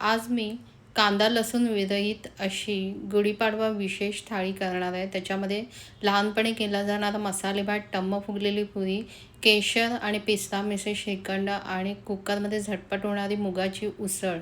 आज मी कांदा लसूण विरहित अशी गुढीपाडवा विशेष थाळी करणार आहे. त्याच्यामध्ये लहानपणी केला जाणारा मसाले भात टम्म फुगलेली पुरी केशर आणि पिस्ता मिसळ श्रीखंड आणि कुकरमध्ये झटपट होणारी मुगाची उसळ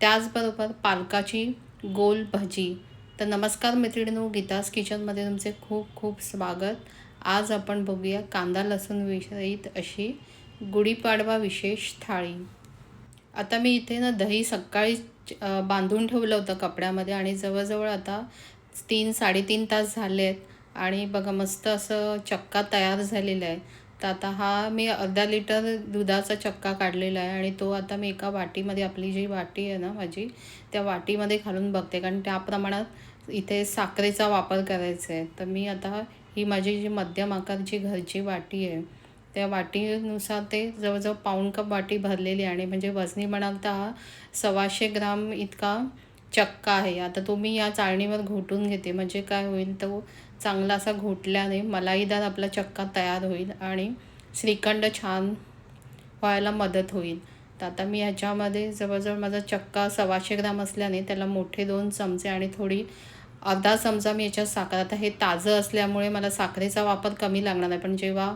त्याचबरोबर पालकाची गोल भजी. तर नमस्कार मैत्रिणींनो गीतास किचनमध्ये तुमचे खूप खूप स्वागत. आज आपण बघूया कांदा लसूण विरहित अशी गुढीपाडवा विशेष थाळी. आता मी इथे ना दही सकाळी बांधून ठेवलं होतं कपड्यामध्ये आणि जवळजवळ आता तीन साडेतीन तास झाले आहेत आणि बघा मस्त असं चक्का तयार झालेला आहे. तर आता हा मी अर्धा लिटर दुधाचा चक्का काढलेला आहे आणि तो आता मी एका वाटीमध्ये आपली जी वाटी आहे ना माझी त्या वाटीमध्ये घालून बघते. कारण त्या प्रमाणात इथे साखरेचा वापर करायचा आहे. तर मी आता ही माझी जी मध्यम आकारची घरची वाटी आहे त्या वाटीनुसार ते जवळजवळ पाऊण कप वाटी भरलेली आणि म्हणजे वजनी म्हणाल तर हा सव्वाशे ग्राम इतका चक्का आहे. आता तो मी या चाळणीवर घोटून घेते. म्हणजे काय होईल? तो चांगला असा घोटल्याने मलाईदार आपला चक्का तयार होईल आणि श्रीखंड छान व्हायला मदत होईल. तर आता मी ह्याच्यामध्ये जवळजवळ माझा चक्का सव्वाशे ग्राम असल्याने त्याला मोठे दोन चमचे आणि थोडी अर्धा चमचा मी याच्यात साखर आता हे ताजं असल्यामुळे मला साखरेचा वापर कमी लागणार आहे पण जेव्हा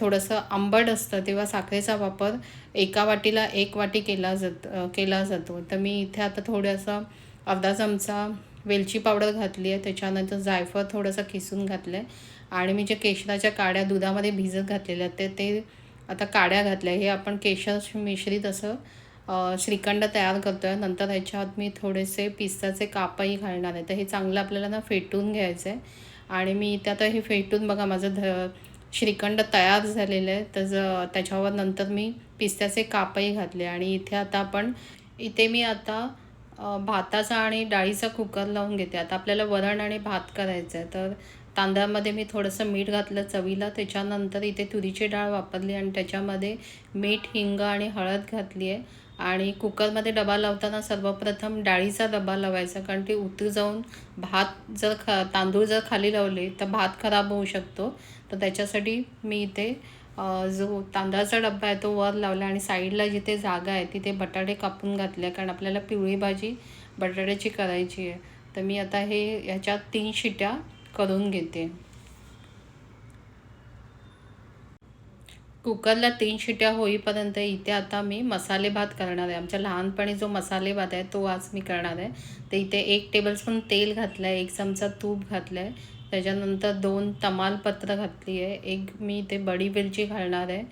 थोडंसं आंबट असतं तेव्हा साखरेचा वापर एका वाटीला एक वाटी केला जात केला जातो. तर मी इथे आता थोडंसं अर्धा चमचा वेलची पावडर घातली आहे. त्याच्यानंतर जायफळ थोडंसं किसून घातलं आहे आणि मी जे केशराच्या काड्या दुधामध्ये भिजत घातलेल्या ते ते आता काड्या घातल्या हे आपण केशर मिश्रित असं श्रीखंड तयार करतो आहे नंतर ह्याच्यात मी थोडेसे पिस्ताचे कापही घालणार आहे. तर हे चांगलं आपल्याला ना फेटून घ्यायचं आहे आणि मी इथे आता हे फेटून बघा माझं ध श्रीखंड तयार झालेलं आहे. तर त्याच्यावर नंतर मी पिस्त्याचे कापही घातले आणि इथे आता आपण इथे मी आता भाताचा आणि डाळीचा कुकर लावून घेते. आता आपल्याला वरण आणि भात करायचं आहे. तर तांदळामध्ये मी थोडंसं मीठ घातलं चवीला. त्याच्यानंतर इथे तुरीची डाळ वापरली आणि त्याच्यामध्ये मीठ हिंग आणि हळद घातली आहे. आणि कुकरमध्ये डबा लावताना सर्वप्रथम डाळीचा डबा लावायचा कारण ती उतू जाऊन भात जर ख तांदूळ जर खाली लावले तर भात खराब होऊ शकतो. तर त्याच्यासाठी मी इथे जो तांदळाचा डब्बा आहे तो वर लावला आणि साईडला जिथे जागा आहे तिथे बटाटे कापून घातले कारण आपल्याला पिवळी भाजी बटाट्याची करायची आहे. तर मी आता हे ह्याच्यात तीन शिट्या करून घेते. कुकरला तीन शिट्या होईपर्यंत इथे आता मी मसाले भात करणार आहे. आमच्या लहानपणी जो मसाले भात आहे तो आज मी करणार आहे. तर इथे एक टेबलस्पून तेल घातलं आहे एक चमचा तूप घातलं आहे त्याच्यानंतर दोन तमालपत्र घातली आहे एक मी इथे बडी वेलची घालणार आहे.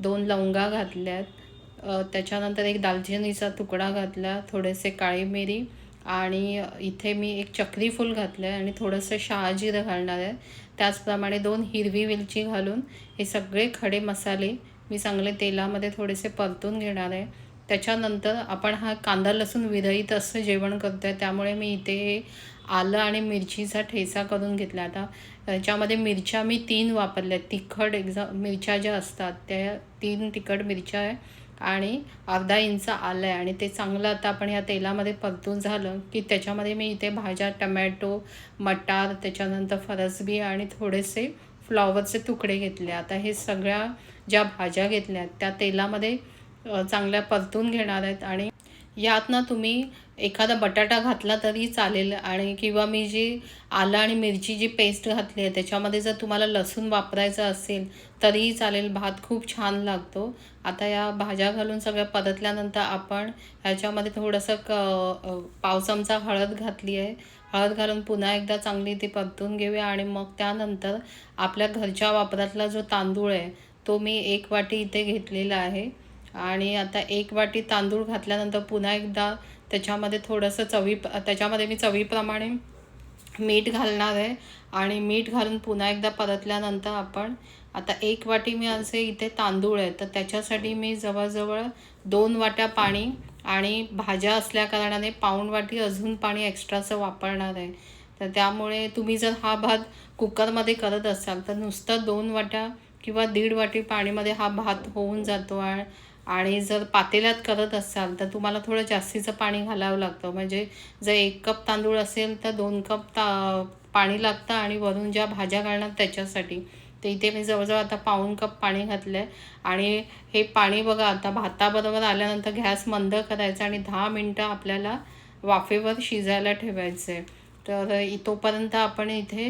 दोन लवंगा घातल्या आहेत त्याच्यानंतर एक दालचिनीचा तुकडा घातला थोडेसे काळी मिरी आणि इथे मी एक चक्रीफूल घातलं आहे आणि थोडंसं शहाजिरं घालणार आहे. त्याचप्रमाणे दोन हिरवी वेलची घालून हे सगळे खडे मसाले मी चांगले तेलामध्ये थोडेसे परतून घेणार आहे. त्याच्यानंतर आपण हा कांदा लसूण विरहित असं जेवण करतो आहे त्यामुळे मी इथे आलं आणि मिरचीचा ठेचा करून घेतला. आता त्याच्यामध्ये मिरच्या मी तीन वापरल्या तिखट एक्झा मिरच्या ज्या असतात त्या तीन तिखट मिरच्या आहे आणि अर्धा इंच आलं आहे आणि ते चांगलं आता आपण ह्या तेलामध्ये परतून झालं की त्याच्यामध्ये मी इथे भाज्या टमॅटो मटार त्याच्यानंतर फरसबी आणि थोडेसे फ्लॉवरचे तुकडे घेतले. आता हे सगळ्या ज्या भाज्या घेतल्या आहेत त्या तेलामध्ये चांगल्या परतून घेणार आहेत आणि यात ना तुम्ही एखादा बटाटा घातला तरी चालेल आणि किंवा मी जी आलं आणि मिरची जी पेस्ट घातली आहे त्याच्यामध्ये जर तुम्हाला लसूण वापरायचं असेल तरीही चालेल. भात खूप छान लागतो. आता या भाज्या घालून सगळ्या परतल्यानंतर आपण ह्याच्यामध्ये थोडंसं क पावसामचा पाव चमचा हळद घातली आहे. हळद घालून पुन्हा एकदा चांगली ती परतून घेऊया आणि मग त्यानंतर आपल्या घरच्या वापरातला जो तांदूळ आहे तो मी एक वाटी इथे घेतलेला आहे. आणि आता एक वाटी तांदूळ घातल्यानंतर पुन्हा एकदा त्याच्यामध्ये थोडंसं चवी त्याच्यामध्ये मी चवीप्रमाणे मीठ घालणार आहे. आणि मीठ घालून पुन्हा एकदा परतल्यानंतर आपण आता एक वाटी मी असे इथे तांदूळ आहे. तर त्याच्यासाठी मी जवळजवळ दोन वाट्या पाणी आणि भाज्या असल्याकारणाने पाऊण वाटी अजून पाणी एक्स्ट्राचं वापरणार आहे. तर त्यामुळे तुम्ही जर हा भात कुकरमध्ये करत असाल तर नुसतं दोन वाट्या किंवा दीड वाटी पाणीमध्ये हा भात होऊन जातो. आणि आणि जर पातेल्यात करत असाल तर तुम्हाला थोडं जास्तीचं पाणी घालावं लागतं. म्हणजे जर एक कप तांदूळ असेल तर दोन कप ता पाणी लागतं आणि वरून ज्या भाज्या घालणार त्याच्यासाठी. तर इथे मी जवळजवळ आता पाऊण कप पाणी घातलं आहे आणि हे पाणी बघा आता भाताबरोबर आल्यानंतर गॅस मंद करायचा आणि दहा मिनटं आपल्याला वाफेवर शिजायला ठेवायचं आहे तर इ- तोपर्यंत आपण इथे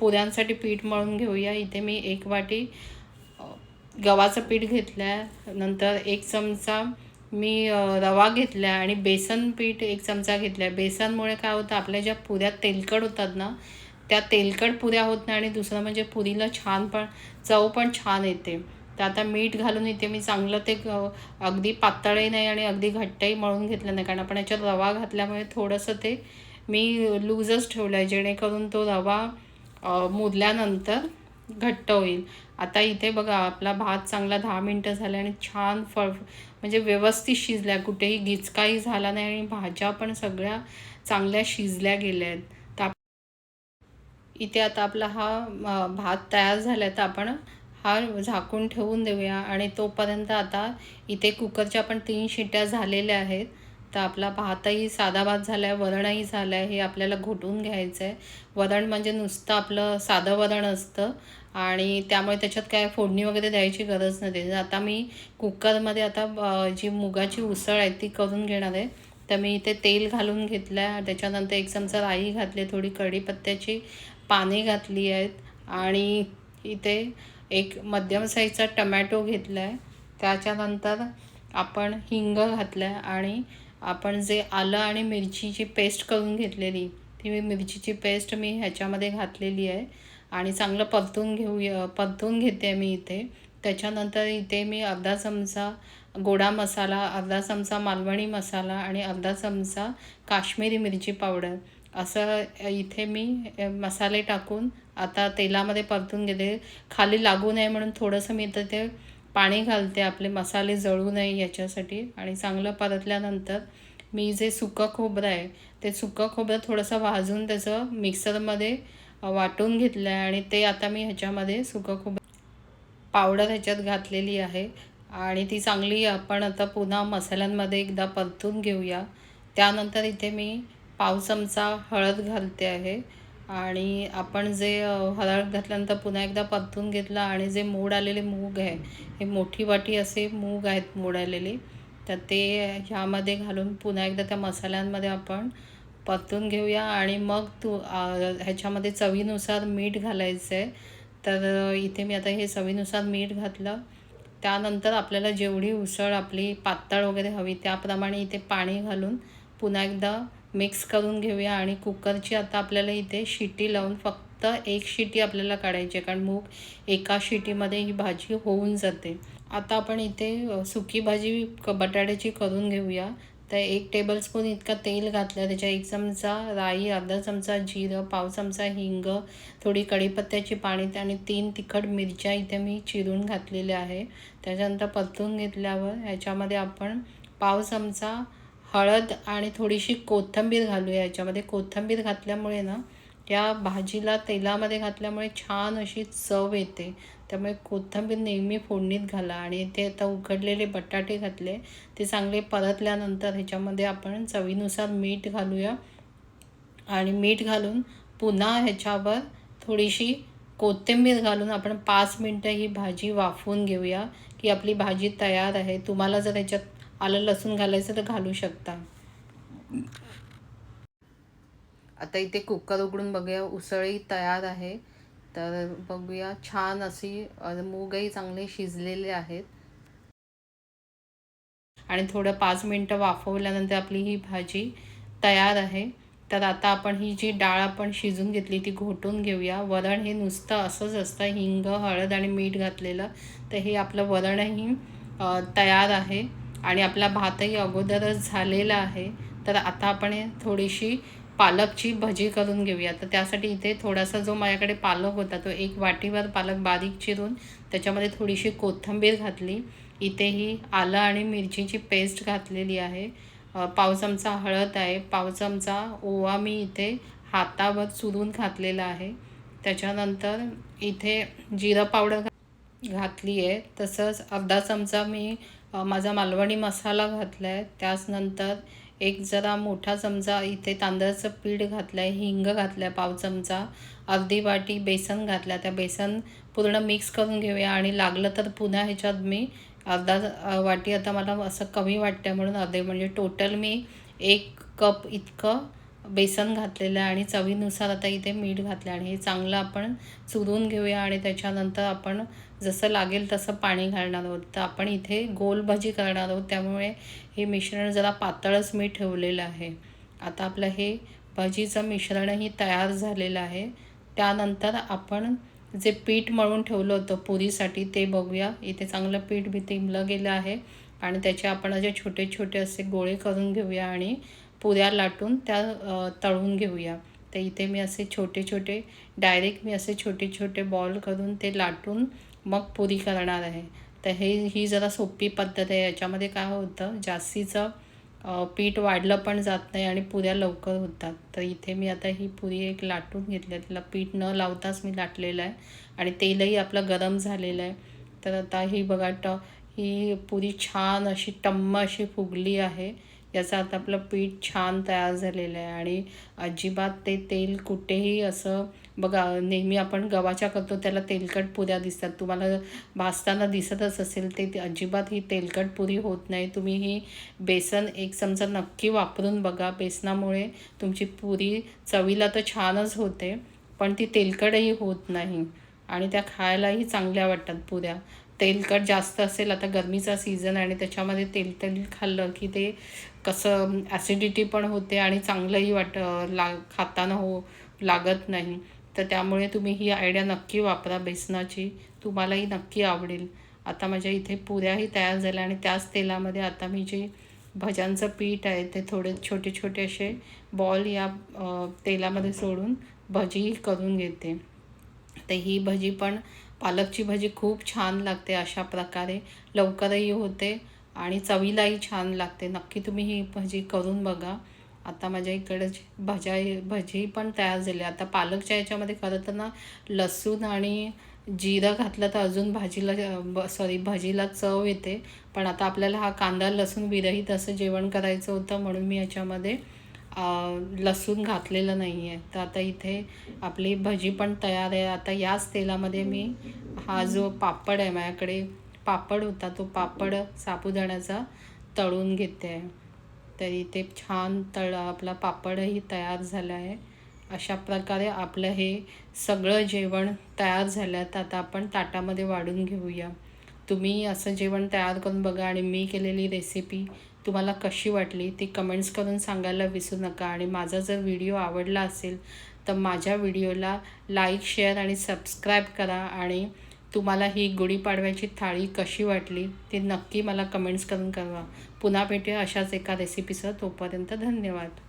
पुऱ्यांसाठी पीठ मळून घेऊया. इथे मी एक वाटी गव्हाचं पीठ घेतलं आहे नंतर एक चमचा मी रवा घेतला आहे आणि बेसन पीठ एक चमचा घेतला आहे बेसनमुळे काय होतं आपल्या ज्या पुऱ्या तेलकट होतात ना त्या तेलकट पुऱ्या होत नाही आणि दुसरं म्हणजे पुरीला छान पण चव पण छान येते. तर आता मीठ घालून इथे मी चांगलं ते अगदी पातळही नाही आणि अगदी घट्टही मळून घेतलं नाही. कारण आपण याच्यात रवा घातल्यामुळे थोडंसं ते मी लूजच ठेवलं आहे जेणेकरून तो रवा मुरल्यानंतर घट्ट होईल. आता इथे बघा आपला भात चांगला दहा मिनटं झाले आणि छान फळ म्हणजे व्यवस्थित शिजल्या. कुठेही गिचकाही झाला नाही आणि भाज्या पण सगळ्या चांगल्या शिजल्या गेल्या आहेत. तर इथे आता आपला हा भात तयार झाला आहे. तर आपण हा झाकून ठेवून देऊया. आणि तोपर्यंत आता इथे कुकरच्या पण तीन शिट्ट्या झालेल्या आहेत. तर आपला भातही साधा भात झाला आहे वरणही झालं आहे हे आपल्याला घोटून घ्यायचं आहे वरण म्हणजे नुसतं आपलं साधं वरण असतं आणि त्यामुळे त्याच्यात काय फोडणी वगैरे द्यायची गरज नसते तर आता मी कुकरमध्ये आता जी मुगाची उसळ आहे ती करून घेणार आहे तर मी इथे तेल घालून घेतलं आहे त्याच्यानंतर एक चमचा राई घातली थोडी कढीपत्त्याची पाने घातली आहेत आणि इथे एक मध्यम साईजचा टमॅटो घेतला आहे त्याच्यानंतर आपण हिंग घातलं आहे आणि आपण जे आलं आणि मिरचीची पेस्ट करून घेतलेली ती मी मिरचीची पेस्ट मी ह्याच्यामध्ये घातलेली आहे. आणि चांगलं परतून घेऊया परतून घेते मी इथे. त्याच्यानंतर इथे मी अर्धा चमचा गोडा मसाला अर्धा चमचा मालवणी मसाला आणि अर्धा चमचा काश्मीरी मिरची पावडर असं इथे मी मसाले टाकून आता तेलामध्ये परतून घेते. खाली लागू नये म्हणून थोडंसं मी इथं ते पाणी घालते आपले मसाले जळू नये याच्यासाठी. आणि चांगलं परतल्यानंतर मी जे सुकं खोबरं आहे ते सुकं खोबरं थोडंसं भाजून त्याचं मिक्सरमध्ये वाटून घेतलं आहे आणि ते आता मी ह्याच्यामध्ये सुकं खोबरं पावडर ह्याच्यात घातलेली आहे. आणि ती चांगली आपण आता पुन्हा मसाल्यांमध्ये एकदा परतून घेऊया. त्यानंतर इथे मी पाव चमचा हळद घालते आहे. आणि आपण जे हळद घातल्यानंतर पुन्हा एकदा परतून घेतला आणि जे मोड आलेले मूग आहे हे मोठी वाटी असे मूग आहेत मोड आलेले तर ते ह्यामध्ये घालून पुन्हा एकदा त्या मसाल्यांमध्ये आपण परतून घेऊया आणि मग तू ह्याच्यामध्ये चवीनुसार मीठ घालायचं आहे. तर इथे मी आता हे चवीनुसार मीठ घातलं. त्यानंतर आपल्याला जेवढी उसळ आपली पातळ वगैरे हवी त्याप्रमाणे इथे पाणी घालून पुन्हा एकदा मिक्स करून घेऊया आणि कुकरची आता आपल्याला इथे शिटी लावून फक्त एक शिटी आपल्याला काढायची आहे कारण मूग एका शिटीमध्ये ही भाजी होऊन जाते. आता आपण इथे सुकी भाजी क बटाट्याची करून घेऊया. तर एक टेबलस्पून इतका तेल घातलं त्याच्या एक चमचा राई अर्धा चमचा जिरं पाव चमचा हिंग थोडी कढीपत्त्याची पाणी आणि तीन तिखट मिरच्या इथे मी चिरून घातलेल्या आहे. त्याच्यानंतर परतून घेतल्यावर ह्याच्यामध्ये आपण पाव चमचा हळद आणि थोडीशी कोथिंबीर घालूया याच्यामध्ये. कोथिंबीर घातल्यामुळे ना त्या भाजीला तेलामध्ये घातल्यामुळे छान अशी चव येते. त्यामुळे कोथिंबीर नेहमी फोडणीत घाला आणि ते आता उकडलेले बटाटे घातले ते चांगले परतल्यानंतर ह्याच्यामध्ये आपण चवीनुसार मीठ घालूया. आणि मीठ घालून पुन्हा ह्याच्यावर थोडीशी कोथिंबीर घालून आपण पाच मिनटं ही भाजी वाफवून घेऊया की आपली भाजी तयार आहे. तुम्हाला जर ह्याच्यात आलं लसूण घालायचं तर घालू शकता. आता इथे कुकर उघडून बघूया उसळी तयार आहे. तर बघूया छान अशी मूगही चांगले शिजलेले आहेत. आणि थोडं पाच मिनटं वाफवल्यानंतर आपली ही भाजी तयार आहे. तर आता आपण ही जी डाळ आपण शिजून घेतली ती घोटून घेऊया. वरण हे नुसतं असंच असतं हिंग हळद आणि मीठ घातलेलं. तर हे आपलं वरणही तयार आहे. आणि आपला भातही अगोदरच झालेला आहे. तर आता आपण थोडीशी पालकची भजी करून घेऊया. तर त्यासाठी इथे थोडासा जो माझ्याकडे पालक होता तो एक वाटीवर पालक बारीक चिरून त्याच्यामध्ये थोडीशी कोथिंबीर घातली. इथे ही आलं आणि मिरचीची पेस्ट घातलेली आहे. पाव चमचा हळद आहे. पाव चमचा ओवा मी इथे हातावर चुरून घातलेला आहे. त्याच्यानंतर इथे जिरं पावडर घातली आहे तसंच अर्धा चमचा मी माझा मालवणी मसाला घातला आहे त्याचनंतर एक जरा मोठा चमचा इथे तांदळाचं पीठ घातलं आहे हिंग घातलं आहे पाव चमचा अर्धी वाटी बेसन घातलं त्या बेसन पूर्ण मिक्स करून घेऊया आणि लागलं तर पुन्हा ह्याच्यात मी अर्धा वाटी आता मला असं कमी वाटतं म्हणून अर्धे म्हणजे टोटल मी एक कप इतकं बेसन घातलेलं आहे आणि चवीनुसार आता इथे मीठ घातलं आणि हे चांगलं आपण चुरून घेऊया आणि त्याच्यानंतर आपण जसं लागेल तसं पाणी घालणार आहोत. तर आपण इथे गोल भाजी करणार आहोत. त्यामुळे हे मिश्रण जरा पातळच मी ठेवलेलं आहे. आता आपलं हे भजीचं मिश्रणही तयार झालेलं आहे. त्यानंतर आपण जे पीठ मळून ठेवलं होतं पुरीसाठी ते बघूया. इथे चांगलं पीठ बी तिमलं गेलं आहे. आणि त्याचे आपण असे छोटे छोटे असे गोळे करून घेऊया आणि पुऱ्या लाटून त्या तळून घेऊया. तर इथे मी असे छोटे छोटे डायरेक्ट मी असे छोटे छोटे बॉल करून ते लाटून मग पुरी करणार आहे. तर हे ही जरा सोपी पद्धत आहे. याच्यामध्ये काय होतं जास्तीचं पीठ वाढलं पण जात नाही आणि पुऱ्या लवकर होतात. तर इथे मी आता ही पुरी एक लाटून घेतली आहे. तिला पीठ न लावताच मी लाटलेलं आहे आणि तेलही आपलं गरम झालेलं आहे. तर आता ही बघा ट ही पुरी छान अशी टम्म अशी फुगली आहे. याचा आता आपलं पीठ छान तयार झालेलं आहे आणि अजिबात ते तेल कुठेही असं बघा नेहमी आपण गव्हाच्या करतो त्याला तेलकट पुऱ्या दिसतात. तुम्हाला भाजताना दिसतच असेल ते ते अजिबात ही तेलकट पुरी होत नाही. तुम्ही ही बेसन एक चमचा नक्की वापरून बघा. बेसनामुळे तुमची पुरी चवीला तर छानच होते पण ती तेलकटही होत नाही आणि त्या खायलाही चांगल्या वाटतात पुऱ्या. तेलकट जास्त असेल आता गरमीचा सीझन आणि त्याच्यामध्ये तेल तेल खाल्लं की ते कसं ॲसिडिटी पण होते आणि चांगलंही वाट ला खाताना हो लागत नाही. तर त्यामुळे तुम्ही ही आयडिया नक्की वापरा बेसनाची. तुम्हालाही नक्की आवडेल. आता माझ्या इथे पुऱ्याही तयार झाल्या आणि त्याच तेलामध्ये आता मी जे भज्यांचं पीठ आहे ते थोडे छोटे छोटे असे बॉल या तेलामध्ये सोडून भजी करून घेते. तर ही भजी पण पालकची भजी खूप छान लागते अशा प्रकारे. लवकरही होते आणि चवीलाही छान लागते. नक्की तुम्ही ही भजी करून बघा. आता माझ्या इकडे भाज्या भजी पण तयार झाली. आता पालकच्या याच्यामध्ये खरं तर ना लसूण आणि जिरं घातलं तर अजून भाजीला सॉरी भाजीला चव येते. पण आता आपल्याला हा कांदा लसूण विरहित असं जेवण करायचं होतं म्हणून मी याच्यामध्ये लसूण घातलेलं नाही आहे तर आता इथे आपली भजी पण तयार आहे. आता याच तेलामध्ये मी हा जो पापड आहे माझ्याकडे पापड होता तो पापड साबुदाण्याचा तळून घेते. आहे तर इथे छान तळ आपला पापडही तयार झाला आहे. अशा प्रकारे आपलं हे सगळं जेवण तयार झालं आहे. तर आता आपण ताटामध्ये वाढून घेऊया. तुम्ही असं जेवण तयार करून बघा आणि मी केलेली रेसिपी तुम्हाला कशी वाटली ती कमेंट्स करून सांगायला विसरू नका. आणि माझा जर व्हिडिओ आवडला असेल तर माझ्या व्हिडिओला लाईक शेअर आणि सबस्क्राईब करा. आणि तुम्हाला ही गुढीपाडव्याची थाळी कशी वाटली ती नक्की मला कमेंट्स करून कळवा. पुन्हा भेटूया अशाच एका रेसिपीसह तोपर्यंत धन्यवाद.